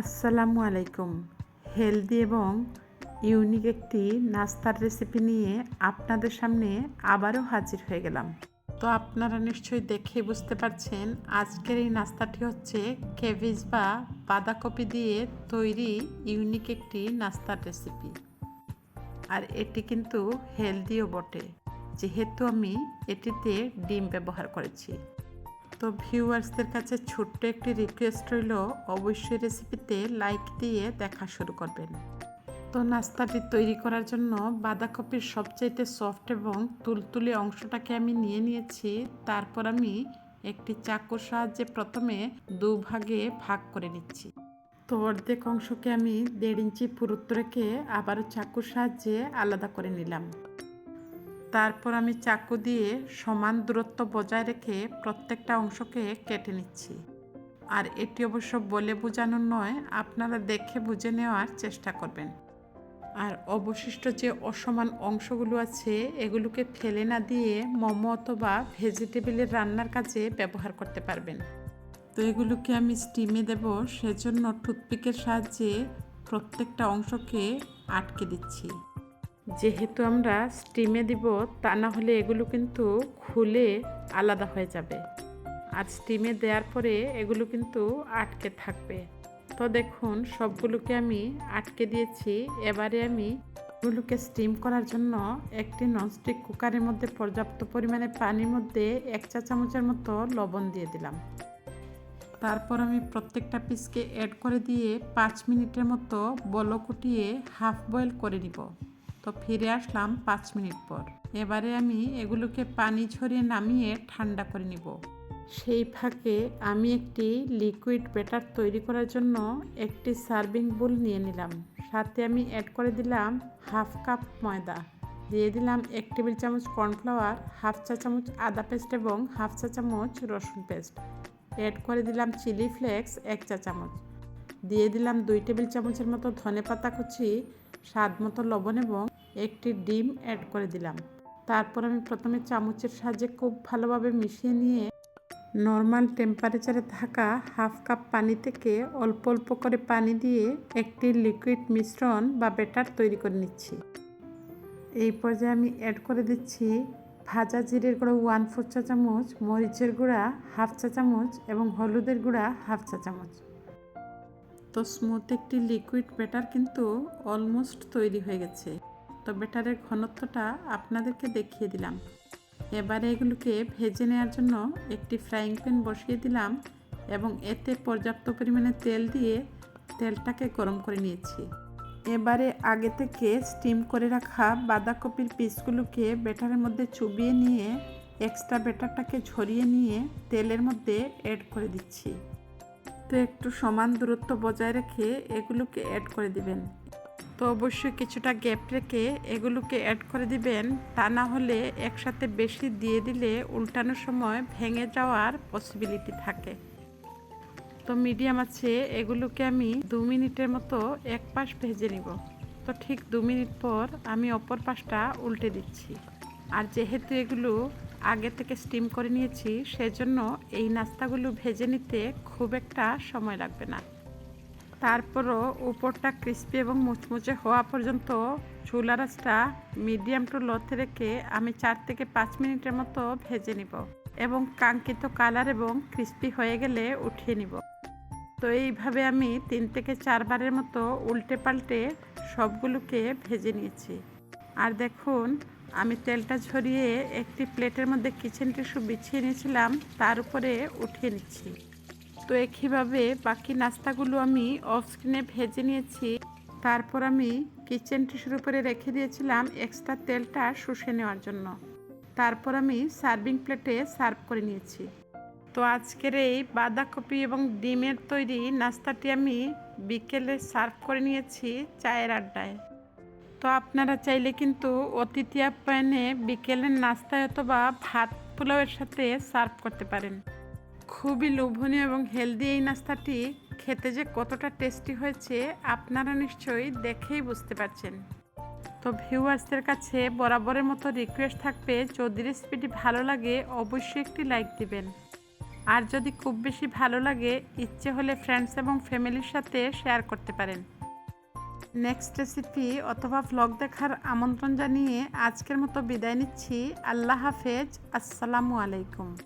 আসসালামু আলাইকুম। হেলদি এবং ইউনিক একটি নাস্তার রেসিপি নিয়ে আপনাদের সামনে আবারও হাজির হয়ে গেলাম। তো আপনারা নিশ্চয়ই দেখে বুঝতে পারছেন, আজকের এই নাস্তাটি হচ্ছে কেভিজ বা বাঁধাকপি দিয়ে তৈরি ইউনিক একটি নাস্তার রেসিপি। আর এটি কিন্তু হেলদিও বটে। যেহেতু আমি এটিতে ডিম ব্যবহার করেছি। তো ভিউয়ার্সদের কাছে ছোট্ট একটি রিকোয়েস্ট রইল, অবশ্যই রেসিপিতে লাইক দিয়ে দেখা শুরু করবেন। তো নাস্তাটি তৈরি করার জন্য বাঁধাকপির সবচাইতে সফট এবং তুলতুলে অংশটাকে আমি নিয়ে নিয়েছি। তারপর আমি একটি চাকুর সাহায্যে প্রথমে দুভাগে ভাগ করে নিচ্ছি। তো অর্ধেক অংশকে আমি দেড় ইঞ্চি পুরুত্ব রেখে আবারও চাকুর সাহায্যে আলাদা করে নিলাম। তারপর আমি চাকু দিয়ে সমান দূরত্ব বজায় রেখে প্রত্যেকটা অংশকে কেটে নিচ্ছি। আর এটি অবশ্য বলে বোঝানোর নয়, আপনারা দেখে বুঝে নেওয়ার চেষ্টা করবেন। আর অবশিষ্ট যে অসমান অংশগুলো আছে, এগুলোকে ফেলে না দিয়ে মোমো অথবা ভেজিটেবিলের রান্নার কাজে ব্যবহার করতে পারবেন। তো এগুলোকে আমি স্টিমে দেব, সেজন্য টুথপিকের সাহায্যে প্রত্যেকটা অংশকে আটকে দিচ্ছি। যেহেতু আমরা স্টিমে দিব, তা না হলে এগুলো কিন্তু খুলে আলাদা হয়ে যাবে। আর স্টিমে দেওয়ার পরে এগুলো কিন্তু আটকে থাকবে। তো দেখুন, সবগুলোকে আমি আটকে দিয়েছি। এবারে আমি এগুলোকে স্টিম করার জন্য একটি ননস্টিক কুকারের মধ্যে পর্যাপ্ত পরিমাণে পানির মধ্যে এক চা চামচের মতো লবণ দিয়ে দিলাম। তারপর আমি প্রত্যেকটা পিসকে অ্যাড করে দিয়ে পাঁচ মিনিটের মতো বলো কুটিয়ে হাফ বয়েল করে নিব। তো ফিরে আসলাম পাঁচ মিনিট পর। এবারে আমি এগুলোকে পানি ছড়িয়ে নামিয়ে ঠান্ডা করে নিব। সেই ফাঁকে আমি একটি লিকুইড ব্যাটার তৈরি করার জন্য একটি সার্ভিং বোল নিয়ে নিলাম। সাথে আমি অ্যাড করে দিলাম হাফ কাপ ময়দা। দিয়ে দিলাম এক টেবিল চামচ কর্নফ্লাওয়ার হাফ চা চামচ আদা পেস্ট এবং হাফ চা চামচ রসুন পেস্ট অ্যাড করে দিলাম চিলি ফ্লেক্স এক চা চামচ। দিয়ে দিলাম দুই টেবিল চামচের মতো ধনে পাতা কুচি, স্বাদ মতো লবণ এবং একটি ডিম অ্যাড করে দিলাম। তারপর আমি প্রথমে চামচের সাহায্যে খুব ভালোভাবে মিশিয়ে নিয়ে নর্মাল টেম্পারেচারে থাকা হাফ কাপ পানি থেকে অল্প অল্প করে পানি দিয়ে একটি লিকুইড মিশ্রণ বা ব্যাটার তৈরি করে নিচ্ছি। এই পর্যায়ে আমি অ্যাড করে দিচ্ছি ভাজা জিরের গুঁড়ো ওয়ান ফোর চা চামচ, মরিচের গুঁড়া হাফ চা চামচ এবং হলুদের গুঁড়া হাফ চা চামচ। তো স্মুথ একটি লিকুইড ব্যাটার কিন্তু অলমোস্ট তৈরি হয়ে গেছে। তো ব্যাটারের ঘনত্বটা আপনাদেরকে দেখিয়ে দিলাম। এবারে এগুলোকে ভেজে নেওয়ার জন্য একটি ফ্রাইং প্যান বসিয়ে দিলাম এবং এতে পর্যাপ্ত পরিমাণে তেল দিয়ে তেলটাকে গরম করে নিয়েছি। এবারে আগে থেকে স্টিম করে রাখা বাঁধাকপির পিসগুলোকে ব্যাটারের মধ্যে চুবিয়ে নিয়ে এক্সট্রা ব্যাটারটাকে ঝরিয়ে নিয়ে তেলের মধ্যে অ্যাড করে দিচ্ছি। তো একটু সমান দূরত্ব বজায় রেখে এগুলোকে অ্যাড করে দিবেন। তো অবশ্যই কিছুটা গ্যাপ রেখে এগুলোকে অ্যাড করে দিবেন। তা না হলে একসাথে বেশি দিয়ে দিলে উল্টানোর সময় ভেঙে যাওয়ার পসিবিলিটি থাকে। তো মিডিয়াম আছে, এগুলোকে আমি দু মিনিটের মতো এক পাশ ভেজে নিব। তো ঠিক দু মিনিট পর আমি অপর পাশটা উল্টে দিচ্ছি। আর যেহেতু এগুলো আগে থেকে স্টিম করে নিয়েছি, সেজন্য এই নাস্তাগুলো ভেজে নিতে খুব একটা সময় লাগবে না। তারপরও উপরটা ক্রিস্পি এবং মুচমুচে হওয়া পর্যন্ত চুলা রাসটা মিডিয়াম টু লোতে রেখে আমি চার থেকে পাঁচ মিনিটের মতো ভেজে নিব এবং কাঙ্ক্ষিত কালার এবং ক্রিস্পি হয়ে গেলে উঠিয়ে নিব। তো এইভাবে আমি তিন থেকে চারবারের মতো উল্টে পাল্টে সবগুলোকে ভেজে নিয়েছি। আর দেখুন, আমি তেলটা ঝরিয়ে একটি প্লেটের মধ্যে কিচেন টিস্যু বিছিয়ে নিয়েছিলাম, তার উপরে উঠিয়ে নিচ্ছি। তো একইভাবে বাকি নাস্তাগুলো আমি অফ স্ক্রিনে ভেজে নিয়েছি। তারপর আমি কিচেন টিস্যুর উপরে রেখে দিয়েছিলাম এক্সট্রা তেলটা শুষে নেওয়ার জন্য। তারপর আমি সার্ভিং প্লেটে সার্ভ করে নিয়েছি। তো আজকের এই বাঁধাকপি এবং ডিমের তৈরি নাস্তাটি আমি বিকেলে সার্ভ করে নিয়েছি চায়ের আড্ডায়। তো আপনারা চাইলে কিন্তু অতিথি আপ্যায়নে বিকেলের নাস্তায় অথবা ভাত পোলাওয়ের সাথে সার্ভ করতে পারেন। খুবই লোভনীয় এবং হেলদি এই নাস্তাটি খেতে যে কতটা টেস্টি হয়েছে, আপনারা নিশ্চয়ই দেখেই বুঝতে পারছেন। তো ভিউয়ার্সদের কাছে বরাবরের মতো রিকোয়েস্ট থাকবে, যদি রেসিপিটি ভালো লাগে, অবশ্যই একটি লাইক দিবেন। আর যদি খুব বেশি ভালো লাগে, ইচ্ছে হলে ফ্রেন্ডস এবং ফ্যামিলির সাথে শেয়ার করতে পারেন। নেক্সট রেসিপি অথবা ভ্লগ দেখার আমন্ত্রণ জানিয়ে আজকের মতো বিদায় নিচ্ছি। আল্লাহ হাফেজ। আসসালামু আলাইকুম।